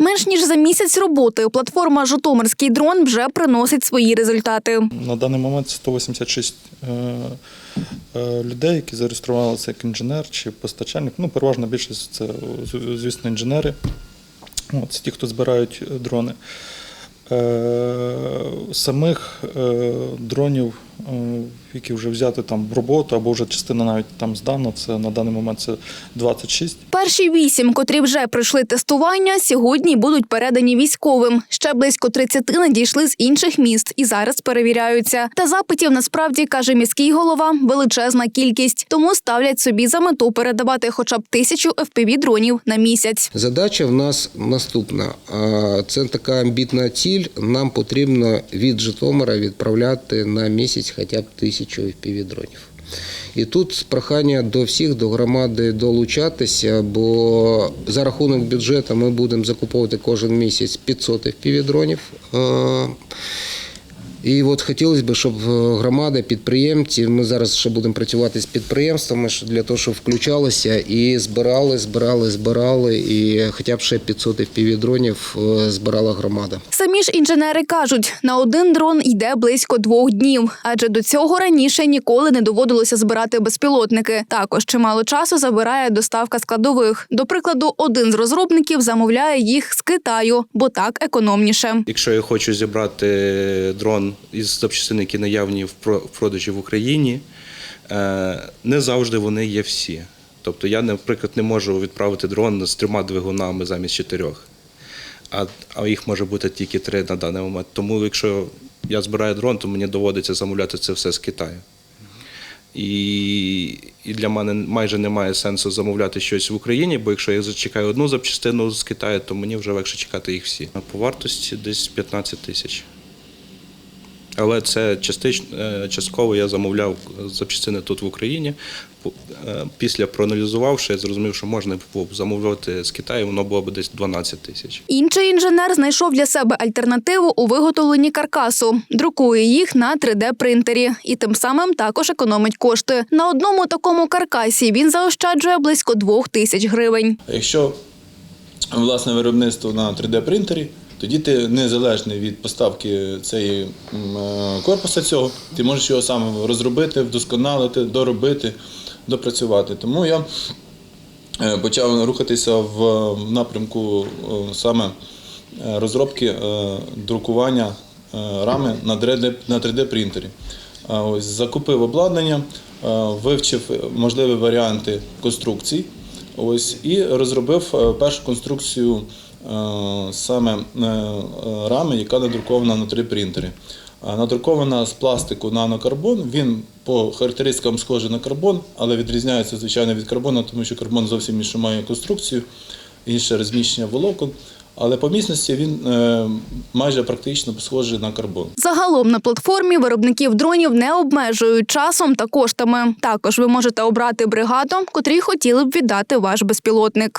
Менш ніж за місяць роботи платформа Житомирський дрон вже приносить свої результати. На даний момент 186 е, е, людей, які зареєструвалися як інженер чи постачальник. Ну, переважна більшість це, звісно, інженери. Це ті, хто збирають дрони. Е, самих дронів, які вже взяти там в роботу, або вже частина навіть там здана, це на даний момент це 26. Перші вісім, котрі вже пройшли тестування, сьогодні будуть передані військовим. Ще близько 30 надійшли з інших міст і зараз перевіряються. Та запитів насправді каже міський голова величезна кількість, тому ставлять собі за мету передавати хоча б тисячу fpv дронів на місяць. Задача в нас наступна. Це така амбітна ціль. Нам потрібно від Житомира відправляти на місяць хоча б тисячу FPV-дронів. І тут прохання до всіх, до громади долучатися, бо за рахунок бюджету ми будемо закуповувати кожен місяць 500 FPV-дронів. І от хотілося б, щоб е, громада, підприємці, ми зараз ще будемо працювати з підприємствами для того, щоб включалися і збирали, збирали, збирали, і хоча б ще 500 FPV-дронів е, збирала громада. Самі ж інженери кажуть, на один дрон йде близько двох днів, адже до цього раніше ніколи не доводилося збирати безпілотники. Також чимало часу забирає доставка складових. До прикладу, один з розробників замовляє їх з Китаю, бо так економніше. Якщо я хочу зібрати дрон із запчастин, які наявні в продажі в Україні, е, не завжди вони є всі. Тобто я, наприклад, не можу відправити дрон з трьома двигунами замість чотирьох, а, їх може бути тільки три на даний момент. Тому якщо я збираю дрон, то мені доводиться замовляти це все з Китаю. І, і для мене майже немає сенсу замовляти щось в Україні, бо якщо я зачекаю одну запчастину з Китаю, то мені вже легше чекати їх всі. По вартості десь 15 тисяч. Але це частично, е, частково я замовляв запчастини тут в Україні. Е, Після проаналізувавши, я зрозумів, що можна було б замовляти з Китаю, воно було б десь 12 тисяч. Інший інженер знайшов для себе альтернативу у виготовленні каркасу, друкує їх на 3D-принтері і тим самим також економить кошти. На одному такому каркасі він заощаджує близько двох тисяч гривень. Якщо власне виробництво на 3D-принтері, тоді ти незалежний від поставки цієї е, корпуса цього, ти можеш його сам розробити, вдосконалити, доробити, допрацювати. Тому я е, почав рухатися в напрямку е, саме е, розробки друкування рами на 3D, на 3D-принтері. Ось закупив обладнання, вивчив можливі варіанти конструкцій. Ось і розробив першу конструкцію саме е, е, рами, яка надрукована на 3D-принтері. Надрукована з пластику нанокарбон. Він по характеристикам схожий на карбон, але відрізняється звичайно від карбону, тому що карбон зовсім іншу має конструкцію, інше розміщення волокон. Але по міцності він е, майже практично схожий на карбон. Загалом на платформі виробників дронів не обмежують часом та коштами. Також ви можете обрати бригаду, котрій хотіли б віддати ваш безпілотник.